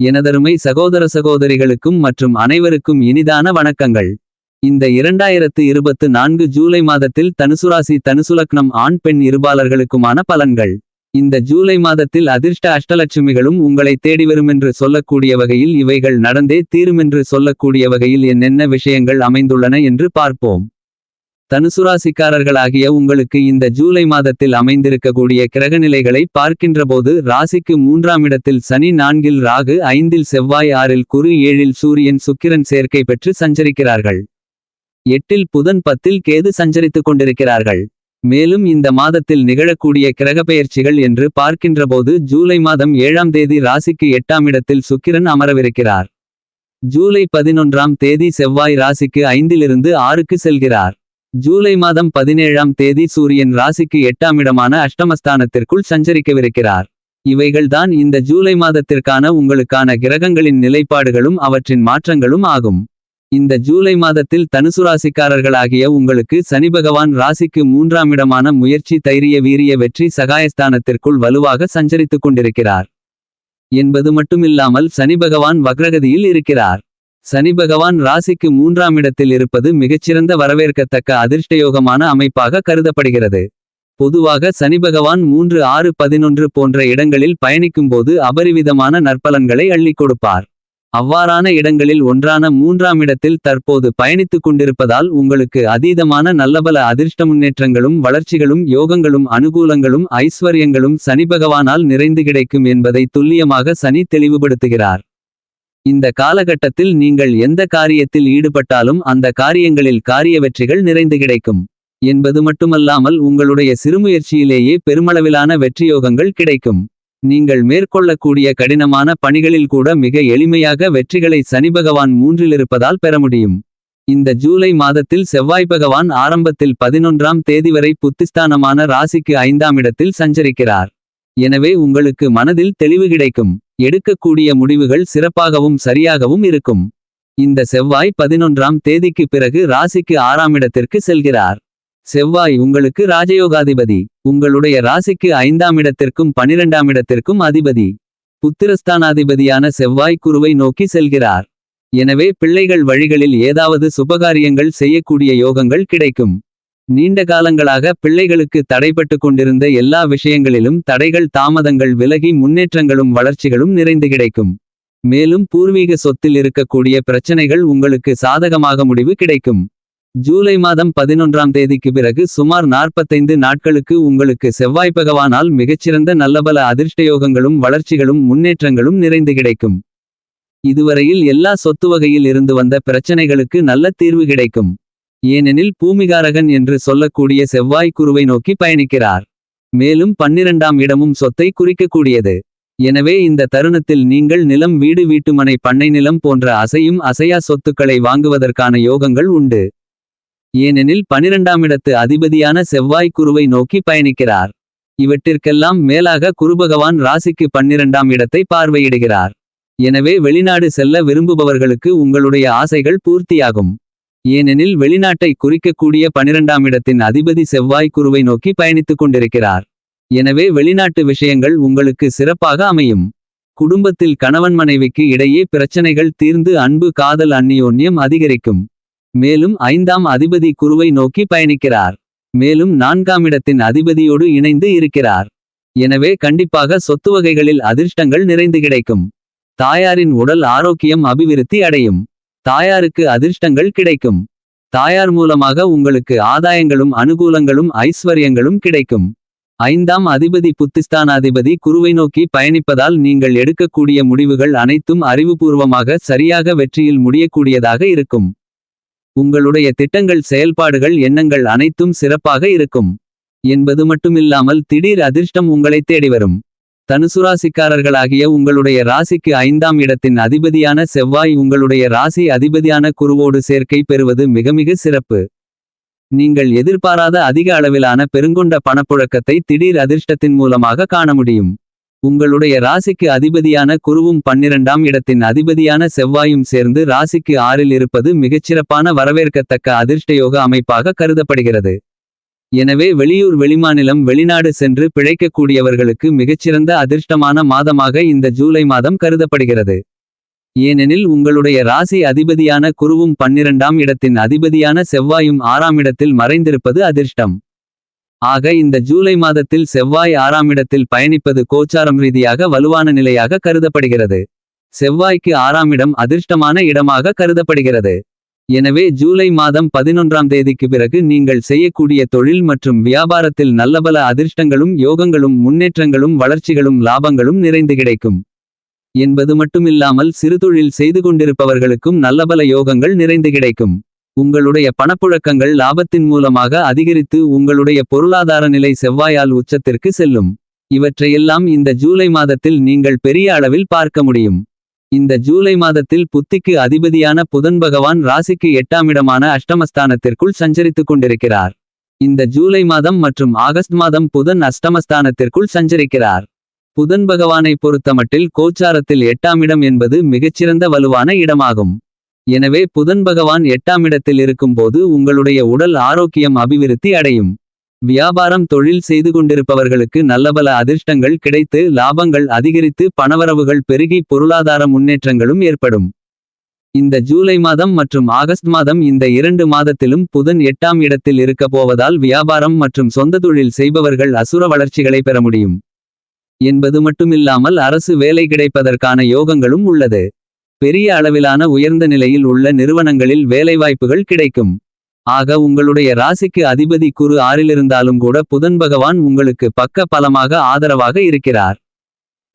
எனதருமை சகோதர சகோதரிகளுக்கும் மற்றும் அனைவருக்கும் இனிதான வணக்கங்கள். இந்த இரண்டாயிரத்து இருபத்து நான்கு ஜூலை மாதத்தில் தனுசுராசி தனுசுலக்னம் ஆண் பெண் இருபாலர்களுக்குமான பலன்கள். இந்த ஜூலை மாதத்தில் அதிர்ஷ்ட அஷ்டலட்சுமிகளும் உங்களை தேடிவருமென்று சொல்லக்கூடிய வகையில் இவைகள் நடந்தே தீருமென்று சொல்லக்கூடிய வகையில் என்னென்ன விஷயங்கள் அமைந்துள்ளன என்று பார்ப்போம். தனுசுராசிக்காரர்களாகிய உங்களுக்கு இந்த ஜூலை மாதத்தில் அமைந்திருக்கக்கூடிய கிரகநிலைகளை பார்க்கின்றபோது ராசிக்கு மூன்றாம் இடத்தில் சனி நான்கில் ராகு ஐந்தில் செவ்வாய் ஆறில் குரு ஏழில் சூரியன் சுக்கிரன் சேர்க்கை பெற்று சஞ்சரிக்கிறார்கள். எட்டில் புதன் பத்தில் கேது சஞ்சரித்துக் கொண்டிருக்கிறார்கள். மேலும் இந்த மாதத்தில் நிகழக்கூடிய கிரகப்பெயர்ச்சிகள் என்று பார்க்கின்றபோது ஜூலை மாதம் ஏழாம் தேதி ராசிக்கு எட்டாம் இடத்தில் சுக்கிரன் அமரவிருக்கிறார். ஜூலை பதினொன்றாம் தேதி செவ்வாய் ராசிக்கு ஐந்திலிருந்து ஆறுக்கு செல்கிறார். ஜூலை மாதம் பதினேழாம் தேதி சூரியன் ராசிக்கு எட்டாமிடமான அஷ்டமஸ்தானத்திற்குள் சஞ்சரிக்கவிருக்கிறார். இவைகள்தான் இந்த ஜூலை மாதத்திற்கான உங்களுக்கான கிரகங்களின் நிலைப்பாடுகளும் அவற்றின் மாற்றங்களும் ஆகும். இந்த ஜூலை மாதத்தில் தனுசு ராசிக்காரர்களாகிய உங்களுக்கு சனிபகவான் ராசிக்கு மூன்றாம் இடமான முயற்சி தைரிய வீரிய வெற்றி சகாயஸ்தானத்திற்குள் வலுவாக சஞ்சரித்துக் கொண்டிருக்கிறார். என்பது மட்டுமில்லாமல் சனிபகவான் வக்ரகதியில் இருக்கிறார். சனிபகவான் ராசிக்கு மூன்றாம் இடத்தில் இருப்பது மிகச்சிறந்த வரவேற்கத்தக்க அதிர்ஷ்டயோகமான அமைப்பாக கருதப்படுகிறது. பொதுவாக சனிபகவான் மூன்று ஆறு பதினொன்று போன்ற இடங்களில் பயணிக்கும்போது அபரிவிதமான நற்பலன்களை அள்ளிக் கொடுப்பார். அவ்வாறான இடங்களில் ஒன்றான மூன்றாம் இடத்தில் தற்போது பயணித்துக் கொண்டிருப்பதால் உங்களுக்கு அதீதமான நல்லபல அதிர்ஷ்ட முன்னேற்றங்களும் வளர்ச்சிகளும் யோகங்களும் அனுகூலங்களும் ஐஸ்வர்யங்களும் சனிபகவானால் நிறைந்து கிடைக்கும் என்பதை துல்லியமாக சனி தெளிவுபடுத்துகிறார். இந்த காலகட்டத்தில் நீங்கள் எந்த காரியத்தில் ஈடுபட்டாலும் அந்த காரியங்களில் காரிய வெற்றிகள் நிறைந்து கிடைக்கும். என்பது மட்டுமல்லாமல் உங்களுடைய சிறுமுயற்சியிலேயே பெருமளவிலான வெற்றியோகங்கள் கிடைக்கும். நீங்கள் மேற்கொள்ளக்கூடிய கடினமான பணிகளில் கூட மிக எளிமையாக வெற்றிகளை சனிபகவான் மூன்றிலிருப்பதால் பெற முடியும். இந்த ஜூலை மாதத்தில் செவ்வாய் பகவான் ஆரம்பத்தில் பதினொன்றாம் தேதி வரை புத்திஸ்தானமான ராசிக்கு ஐந்தாம் இடத்தில் சஞ்சரிக்கிறார். எனவே உங்களுக்கு மனதில் தெளிவு கிடைக்கும். எடுக்கக்கூடிய முடிவுகள் சிறப்பாகவும் சரியாகவும் இருக்கும். இந்த செவ்வாய் பதினொன்றாம் தேதிக்கு பிறகு ராசிக்கு ஆறாம் இடத்திற்கு செல்கிறார். செவ்வாய் உங்களுக்கு ராஜயோகாதிபதி. உங்களுடைய ராசிக்கு ஐந்தாம் இடத்திற்கும் பனிரெண்டாம் இடத்திற்கும் அதிபதி. புத்திரஸ்தானாதிபதியான செவ்வாய் குருவை நோக்கி செல்கிறார். எனவே பிள்ளைகள் வழிகளில் ஏதாவது சுபகாரியங்கள் செய்யக்கூடிய யோகங்கள் கிடைக்கும். நீண்ட காலங்களாக பிள்ளைகளுக்கு தடைபட்டு கொண்டிருந்த எல்லா விஷயங்களிலும் தடைகள் தாமதங்கள் விலகி முன்னேற்றங்களும் வளர்ச்சிகளும் நிறைந்து கிடைக்கும். மேலும் பூர்வீக சொத்தில் இருக்கக்கூடிய பிரச்சனைகள் உங்களுக்கு சாதகமாக முடிவு கிடைக்கும். ஜூலை மாதம் பதினொன்றாம் தேதிக்கு பிறகு சுமார் 45 நாட்களுக்கு உங்களுக்கு செவ்வாய் பகவானால் மிகச்சிறந்த நல்லபல அதிர்ஷ்டயோகங்களும் வளர்ச்சிகளும் முன்னேற்றங்களும் நிறைந்து கிடைக்கும். இதுவரையில் எல்லா சொத்து வகையில் இருந்து வந்த பிரச்சனைகளுக்கு நல்ல தீர்வு கிடைக்கும். ஏனெனில் பூமிகாரகன் என்று சொல்லக்கூடிய செவ்வாய் குருவை நோக்கி பயணிக்கிறார். மேலும் பன்னிரண்டாம் இடமும் சொத்தை குறிக்கக்கூடியது. எனவே இந்த தருணத்தில் நீங்கள் நிலம் வீடு வீட்டுமனை பண்ணை நிலம் போன்ற அசையும் அசையா சொத்துக்களை வாங்குவதற்கான யோகங்கள் உண்டு. ஏனெனில் பனிரெண்டாமிடத்து அதிபதியான செவ்வாய் குருவை நோக்கி பயணிக்கிறார். இவற்றிற்கெல்லாம் மேலாக குருபகவான் ராசிக்கு பன்னிரண்டாம் இடத்தை பார்வையிடுகிறார். எனவே வெளிநாடு செல்ல விரும்புபவர்களுக்கு உங்களுடைய ஆசைகள் பூர்த்தியாகும். ஏனெனில் வெளிநாட்டை குறிக்கக்கூடிய பனிரெண்டாம் இடத்தின் அதிபதி செவ்வாய் குருவை நோக்கி பயணித்துக் கொண்டிருக்கிறார். எனவே வெளிநாட்டு விஷயங்கள் உங்களுக்கு சிறப்பாக அமையும். குடும்பத்தில் கணவன் மனைவிக்கு இடையே பிரச்சனைகள் தீர்ந்து அன்பு காதல் அந்நியோன்யம் அதிகரிக்கும். மேலும் ஐந்தாம் அதிபதி குருவை நோக்கி பயணிக்கிறார். மேலும் நான்காம் இடத்தின் அதிபதியோடு இணைந்து இருக்கிறார். எனவே கண்டிப்பாக சொத்து வகைகளில் அதிர்ஷ்டங்கள் நிறைந்து கிடைக்கும். தாயாரின் உடல் ஆரோக்கியம் அபிவிருத்தி அடையும். தாயாருக்கு அதிர்ஷ்டங்கள் கிடைக்கும். தாயார் மூலமாக உங்களுக்கு ஆதாயங்களும் அனுகூலங்களும் ஐஸ்வர்யங்களும் கிடைக்கும். ஐந்தாம் அதிபதி புத்திஸ்தானாதிபதி குருவை நோக்கி பயணிப்பதால் நீங்கள் எடுக்கக்கூடிய முடிவுகள் அனைத்தும் அறிவுபூர்வமாக சரியாக வெற்றியில் முடியக்கூடியதாக இருக்கும். உங்களுடைய திட்டங்கள் செயல்பாடுகள் எண்ணங்கள் அனைத்தும் சிறப்பாக இருக்கும். என்பது மட்டுமில்லாமல் திடீர் அதிர்ஷ்டம் உங்களை தேடிவரும். தனுசுராசிக்காரர்களாகிய உங்களுடைய ராசிக்கு ஐந்தாம் இடத்தின் அதிபதியான செவ்வாய் உங்களுடைய ராசி அதிபதியான குருவோடு சேர்க்கை பெறுவது மிகமிக சிறப்பு. நீங்கள் எதிர்பாராத அதிக அளவிலான பெருங்கொண்ட பணப்புழக்கத்தை திடீர் அதிர்ஷ்டத்தின் மூலமாக காண முடியும். உங்களுடைய ராசிக்கு அதிபதியான குருவும் பன்னிரண்டாம் இடத்தின் அதிபதியான செவ்வாயும் சேர்ந்து ராசிக்கு ஆறில் இருப்பது மிகச்சிறப்பான வரவேற்கத்தக்க அதிர்ஷ்டயோக அமைப்பாக கருதப்படுகிறது. எனவே வெளியூர் வெளிமாநிலம் வெளிநாடு சென்று பிழைக்கக்கூடியவர்களுக்கு மிகச்சிறந்த அதிர்ஷ்டமான மாதமாக இந்த ஜூலை மாதம் கருதப்படுகிறது. ஏனெனில் உங்களுடைய ராசி அதிபதியான குருவும் பன்னிரண்டாம் இடத்தின் அதிபதியான செவ்வாயும் ஆறாம் இடத்தில் மறைந்திருப்பது அதிர்ஷ்டம். ஆக இந்த ஜூலை மாதத்தில் செவ்வாய் ஆறாம் இடத்தில் பயணிப்பது கோச்சாரம் ரீதியாக வலுவான நிலையாக கருதப்படுகிறது. செவ்வாய்க்கு ஆறாம் இடம் அதிர்ஷ்டமான இடமாக கருதப்படுகிறது. எனவே ஜூலை மாதம் பதினொன்றாம் தேதிக்கு பிறகு நீங்கள் செய்யக்கூடிய தொழில் மற்றும் வியாபாரத்தில் நல்லபல அதிர்ஷ்டங்களும் யோகங்களும் முன்னேற்றங்களும் வளர்ச்சிகளும் லாபங்களும் நிறைந்து கிடைக்கும். என்பது மட்டுமில்லாமல் சிறுதொழில் செய்து கொண்டிருப்பவர்களுக்கும் நல்லபல யோகங்கள் நிறைந்து கிடைக்கும். உங்களுடைய பணப்புழக்கங்கள் லாபத்தின் மூலமாக அதிகரித்து உங்களுடைய பொருளாதார நிலை செவ்வாயால் உச்சத்திற்கு செல்லும். இவற்றையெல்லாம் இந்த ஜூலை மாதத்தில் நீங்கள் பெரிய அளவில் பார்க்க முடியும். இந்த ஜூலை மாதத்தில் புத்திக்கு அதிபதியான புதன் பகவான் ராசிக்கு எட்டாமிடமான அஷ்டமஸ்தானத்திற்குள் சஞ்சரித்துக் கொண்டிருக்கிறார். இந்த ஜூலை மாதம் மற்றும் ஆகஸ்ட் மாதம் புதன் அஷ்டமஸ்தானத்திற்குள் சஞ்சரிக்கிறார். புதன் பகவானை பொறுத்தமட்டில் கோச்சாரத்தில் எட்டாமிடம் என்பது மிகச்சிறந்த வலுவான இடமாகும். எனவே புதன் பகவான் எட்டாமிடத்தில் இருக்கும்போது உங்களுடைய உடல் ஆரோக்கியம் அபிவிருத்தி அடையும். வியாபாரம் தொழில் செய்து கொண்டிருப்பவர்களுக்கு நல்லபல அதிர்ஷ்டங்கள் கிடைத்து லாபங்கள் அதிகரித்து பணவரவுகள் பெருகி பொருளாதார முன்னேற்றங்களும் ஏற்படும். இந்த ஜூலை மாதம் மற்றும் ஆகஸ்ட் மாதம் இந்த இரண்டு மாதத்திலும் புதன் எட்டாம் இடத்தில் இருக்க போவதால் வியாபாரம் மற்றும் சொந்த தொழில் செய்பவர்கள் அசுர வளர்ச்சிகளை பெற முடியும். என்பது மட்டுமில்லாமல் அரசு வேலை கிடைப்பதற்கான யோகங்களும் உள்ளது. பெரிய அளவிலான உயர்ந்த நிலையில் உள்ள நிறுவனங்களில் வேலைவாய்ப்புகள் கிடைக்கும். ஆக உங்களுடைய ராசிக்கு அதிபதி குரு ஆறிலிருந்தாலும் கூட புதன் பகவான் உங்களுக்கு பக்க பலமாக ஆதரவாக இருக்கிறார்.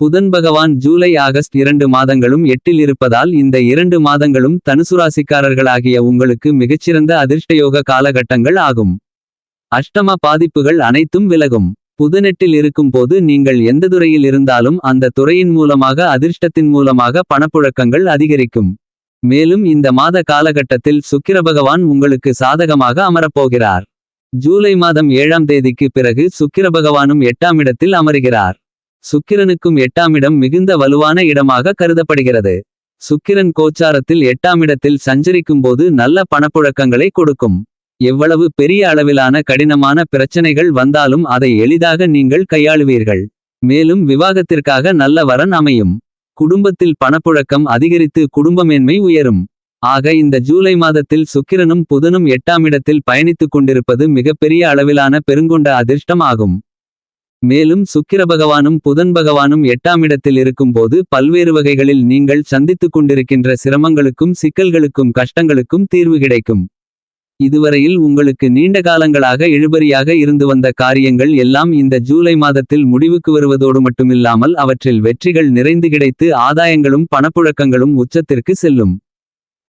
புதன் பகவான் ஜூலை ஆகஸ்ட் இரண்டு மாதங்களும் எட்டில் இருப்பதால் இந்த இரண்டு மாதங்களும் தனுசு ராசிக்காரர்களாகிய உங்களுக்கு மிகச்சிறந்த அதிர்ஷ்டயோக காலகட்டங்கள் ஆகும். அஷ்டம பாதிப்புகள் அனைத்தும் விலகும். புதனெட்டில் இருக்கும்போது நீங்கள் எந்த துறையில் இருந்தாலும் அந்த துறையின் மூலமாக அதிர்ஷ்டத்தின் மூலமாக பணப்புழக்கங்கள் அதிகரிக்கும். மேலும் இந்த மாத காலகட்டத்தில் சுக்கிர பகவான் உங்களுக்கு சாதகமாக அமரப்போகிறார். ஜூலை மாதம் ஏழாம் தேதிக்கு பிறகு சுக்கிர பகவானும் எட்டாம் இடத்தில் அமருகிறார். சுக்கிரனுக்கும் எட்டாம் இடம் மிகுந்த வலுவான இடமாக கருதப்படுகிறது. சுக்கிரன் கோச்சாரத்தில் எட்டாம் இடத்தில் சஞ்சரிக்கும்போது நல்ல பணப்புழக்கங்களை கொடுக்கும். எவ்வளவு பெரிய அளவிலான கடினமான பிரச்சனைகள் வந்தாலும் அதை எளிதாக நீங்கள் கையாளுவீர்கள். மேலும் விவாகத்திற்காக நல்ல வரன் அமையும். குடும்பத்தில் பணப்புழக்கம் அதிகரித்து குடும்பமேன்மை உயரும். ஆக இந்த ஜூலை மாதத்தில் சுக்கிரனும் புதனும் எட்டாம் இடத்தில் பயணித்துக் கொண்டிருப்பது மிகப்பெரிய அளவிலான பெருங்கொண்ட அதிர்ஷ்டம் ஆகும் மேலும் சுக்கிர பகவானும் புதன் பகவானும் எட்டாம் இடத்தில் இருக்கும்போது பல்வேறு வகைகளில் நீங்கள் சந்தித்துக் கொண்டிருக்கின்ற சிரமங்களுக்கும் சிக்கல்களுக்கும் கஷ்டங்களுக்கும் தீர்வு கிடைக்கும். இதுவரையில் உங்களுக்கு நீண்ட காலங்களாக இழுபறியாக இருந்து வந்த காரியங்கள் எல்லாம் இந்த ஜூலை மாதத்தில் முடிவுக்கு வருவதோடு மட்டுமில்லாமல் அவற்றில் வெற்றிகள் நிறைந்து கிடைத்து ஆதாயங்களும் பணப்புழக்கங்களும் உச்சத்திற்கு செல்லும்.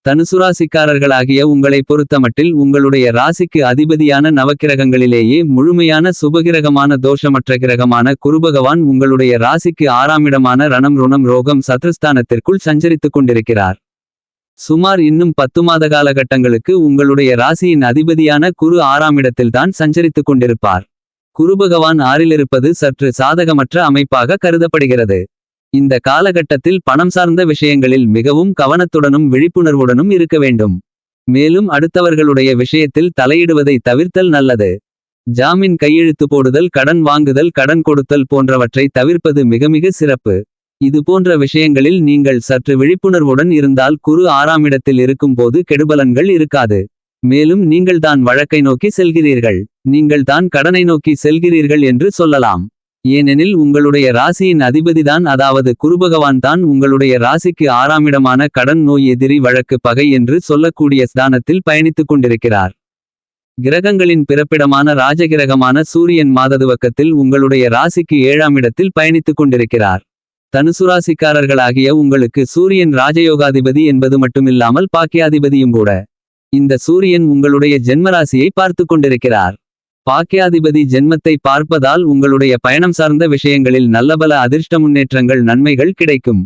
தனுசுராசிக்காரர்களாகிய உங்களை பொறுத்தமட்டில் உங்களுடைய ராசிக்கு அதிபதியான நவக்கிரகங்களிலேயே முழுமையான சுபகிரகமான தோஷமற்ற கிரகமான குருபகவான் உங்களுடைய ராசிக்கு ஆறாமிடமான ரணம் ருணம் ரோகம் சத்ருஸ்தானத்திற்குள் சஞ்சரித்துக் கொண்டிருக்கிறார். சுமார் இன்னும் பத்து மாத காலகட்டங்களுக்கு உங்களுடைய ராசியின் அதிபதியான குரு ஆறாம் இடத்தில்தான் சஞ்சரித்துக் கொண்டிருப்பார். குருபகவான் ஆறிலிருப்பது சற்று சாதகமற்ற அமைப்பாக கருதப்படுகிறது. இந்த காலகட்டத்தில் பணம் சார்ந்த விஷயங்களில் மிகவும் கவனத்துடனும் விழிப்புணர்வுடனும் இருக்க வேண்டும். மேலும் அடுத்தவர்களுடைய விஷயத்தில் தலையிடுவதை தவிர்த்தல் நல்லது. ஜாமீன் கையெழுத்து போடுதல் கடன் வாங்குதல் கடன் கொடுத்தல் போன்றவற்றை தவிர்ப்பது மிக மிக சிறப்பு. இது போன்ற விஷயங்களில் நீங்கள் சற்று விழிப்புணர்வுடன் இருந்தால் குரு ஆறாம் இடத்தில் இருக்கும்போது கெடுபலன்கள் இருக்காது. மேலும் நீங்கள்தான் வழக்கை நோக்கி செல்கிறீர்கள். நீங்கள்தான் கடனை நோக்கி செல்கிறீர்கள் என்று சொல்லலாம். ஏனெனில் உங்களுடைய ராசியின் அதிபதிதான் அதாவது குருபகவான் தான் உங்களுடைய ராசிக்கு ஆறாமிடமான கடன் நோய் எதிரி வழக்கு பகை என்று சொல்லக்கூடிய ஸ்தானத்தில் பயணித்துக் கொண்டிருக்கிறார். கிரகங்களின் பிறப்பிடமான ராஜகிரகமான சூரியன் மாததுவக்கத்தில் உங்களுடைய ராசிக்கு ஏழாம் இடத்தில் பயணித்துக் கொண்டிருக்கிறார். தனுசுராசிக்காரர்களாகிய உங்களுக்கு சூரியன் ராஜயோகாதிபதி என்பது மட்டுமில்லாமல் பாக்கியாதிபதியும் கூட. இந்த சூரியன் உங்களுடைய ஜென்மராசியை பார்த்து கொண்டிருக்கிறார். பாக்கியாதிபதி ஜென்மத்தை பார்ப்பதால் உங்களுடைய பயணம் சார்ந்த விஷயங்களில் நல்லபல அதிர்ஷ்ட முன்னேற்றங்கள் நன்மைகள் கிடைக்கும்.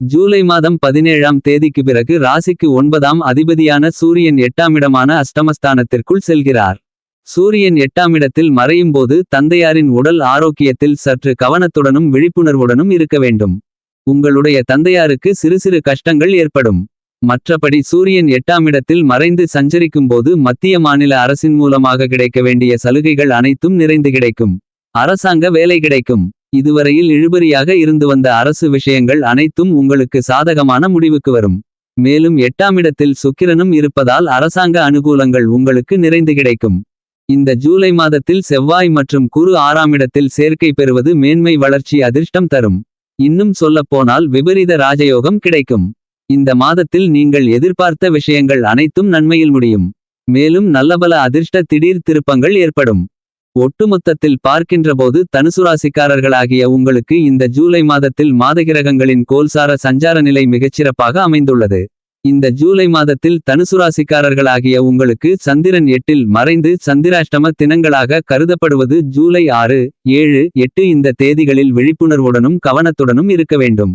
ஜூலை மாதம் பதினேழாம் தேதிக்கு பிறகு ராசிக்கு ஒன்பதாம் அதிபதியான சூரியன் எட்டாம் இடமான அஷ்டமஸ்தானத்திற்குள் செல்கிறார். சூரியன் எட்டாமிடத்தில் மறையும்போது தந்தையாரின் உடல் ஆரோக்கியத்தில் சற்று கவனத்துடனும் விழிப்புணர்வுடனும் இருக்க வேண்டும். உங்களுடைய தந்தையாருக்கு சிறு சிறு கஷ்டங்கள் ஏற்படும். மற்றபடி சூரியன் எட்டாம் இடத்தில் மறைந்து சஞ்சரிக்கும்போது மத்திய மாநில அரசின் மூலமாக கிடைக்க வேண்டிய சலுகைகள் அனைத்தும் நிறைந்து கிடைக்கும். அரசாங்க வேலை கிடைக்கும். இதுவரையில் இழுபறியாக இருந்து வந்த அரசு விஷயங்கள் அனைத்தும் உங்களுக்கு சாதகமான முடிவுக்கு வரும். மேலும் எட்டாமிடத்தில் சுக்கிரனும் இருப்பதால் அரசாங்க அனுகூலங்கள் உங்களுக்கு நிறைந்து கிடைக்கும். இந்த ஜூலை மாதத்தில் செவ்வாய் மற்றும் குரு ஆறாமிடத்தில் சேர்க்கை பெறுவது மேன்மை வளர்ச்சி அதிர்ஷ்டம் தரும். இன்னும் சொல்லப்போனால் விபரீத ராஜயோகம் கிடைக்கும். இந்த மாதத்தில் நீங்கள் எதிர்பார்த்த விஷயங்கள் அனைத்தும் நன்மையில் முடியும். மேலும் நல்லபல அதிர்ஷ்ட திடீர் திருப்பங்கள் ஏற்படும். ஒட்டுமொத்தத்தில் பார்க்கின்றபோது தனுசுராசிக்காரர்களாகிய உங்களுக்கு இந்த ஜூலை மாதத்தில் மாதகிரகங்களின் கோல்சார சஞ்சார நிலை மிகச்சிறப்பாக அமைந்துள்ளது. இந்த ஜூலை மாதத்தில் தனுசுராசிக்காரர்களாகிய உங்களுக்கு சந்திரன் எட்டில் மறைந்து சந்திராஷ்டம தினங்களாக கருதப்படுவது ஜூலை ஆறு ஏழு எட்டு இந்த தேதிகளில் விழிப்புணர்வுடனும் கவனத்துடனும் இருக்க வேண்டும்.